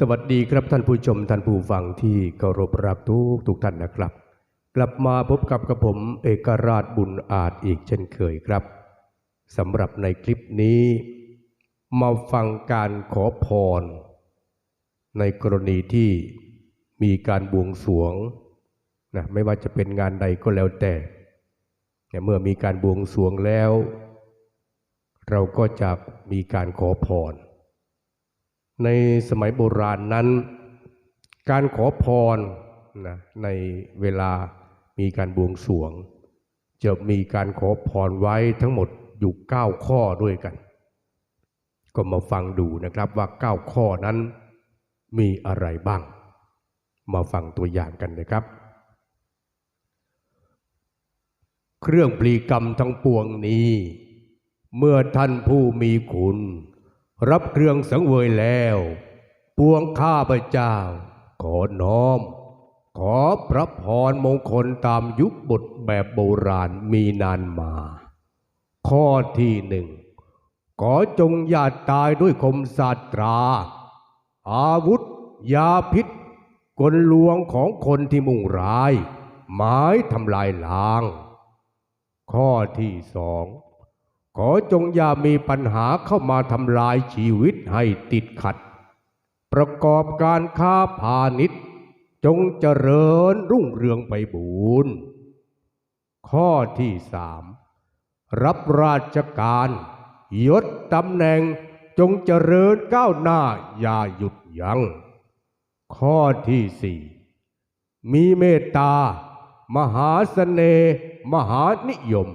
สวัสดีครับท่านผู้ชมท่านผู้ฟังที่เคารพรักทุกทุกท่านนะครับ กลับมาพบกับกระผมเอกราชบุญอาจอีกเช่นเคยครับสำหรับในคลิปนี้ มาฟังการขอพร ในกรณีที่มีการบวงสรวงนะไม่ว่าจะเป็นงานใดก็แล้วแต่แต่เมื่อมีการบวงสรวงแล้ว เราก็จะมีการขอพร ในสมัยโบราณนั้น การขอพรนะในเวลามีการบวงสรวง จะมีการขอพรไว้ทั้งหมดอยู่ 9 ข้อด้วยกัน ก็มาฟังดูนะครับว่า 9 ข้อนั้นมีอะไรบ้าง มาฟังตัวอย่างกันนะครับ เครื่องปลีกรรมทั้งปวงนี้ เมื่อท่านผู้มีคุณ รับเครื่องสังเวยแล้ว ปวงข้าพเจ้า ขอน้อม ขอพระพรมงคลตามยุคบทแบบโบราณมีนานมา ข้อที่หนึ่ง ขอจงอย่าตายด้วยคมศาสตรา อาวุธ ยาพิษ กลลวงของคนที่มุ่งร้าย หมายทำลายล้าง ข้อที่สอง ขอจงอย่ามีปัญหาเข้ามาทำลายชีวิตให้ติดขัด ประกอบการค้าพาณิชย์ จงเจริญรุ่งเรืองไปบูรณ์ข้อที่สามรับราชการยศตำแหน่งจงเจริญก้าวหน้าอย่าหยุดยัง้งข้อที่สี่มีเมตตา มหาเสน่ห์มหานิยม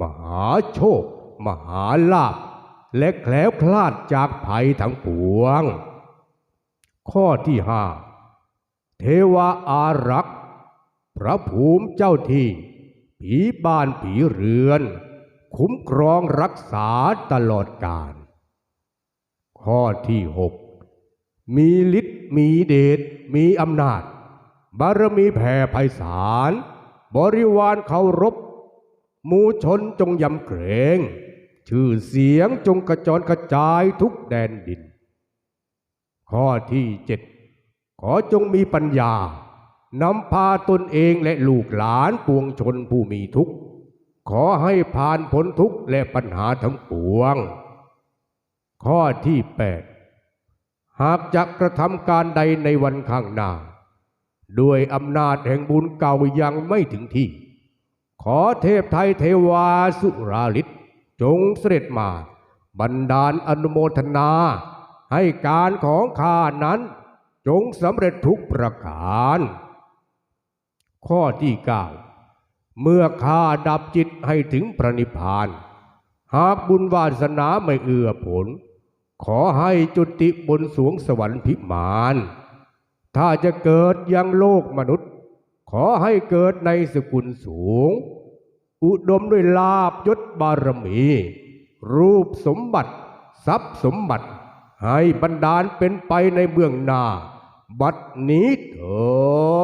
มหาโชค มหาลาภและแคล้วคลาดจากภัยทั้งปวง ข้อที่ห้าเทวาอารักษ์ พระภูมิเจ้าที่ ผีบ้านผีเรือน คุ้มครองรักษาตลอดกาลข้อที่หกมีฤทธิ์มีเดชมีอำนาจ บารมีแผ่ไพศาล บริวารเคารพมูชนจงยำเกรง ชื่อเสียงจงกระจรกระจายทุกแดนดิน ข้อที่เจ็ดขอจงมีปัญญานำพาตนเองและลูกหลานปวงชนผู้มีทุกข์ ขอให้ผ่านพ้นทุกข์และปัญหาทั้งปวง ข้อที่แปดหากจะกระทำการใดในวันข้างหน้า ด้วยอำนาจแห่งบุญเก่ายังไม่ถึงที่ ขอเทพไทยเทวาสุราลิศ จงเสด็จมา บันดาลอนุโมทนา ให้การของข้านั้น จงสำเร็จทุกประการ ข้อที่เก้าเมื่อข้าดับจิตให้ถึงพระนิพพาน หากบุญวาสนาไม่เอื้อผล ขอให้จุติบนสวงสวรรค์พิมาน ถ้าจะเกิดยังโลกมนุษย์ ขอให้เกิดในสกุลสูง อุดมด้วยลาบยศบารมี รูปสมบัติ ทรัพย์สมบัติ ให้บรรดาลเป็นไปในเบื้องหน้า บัดนี้เถิด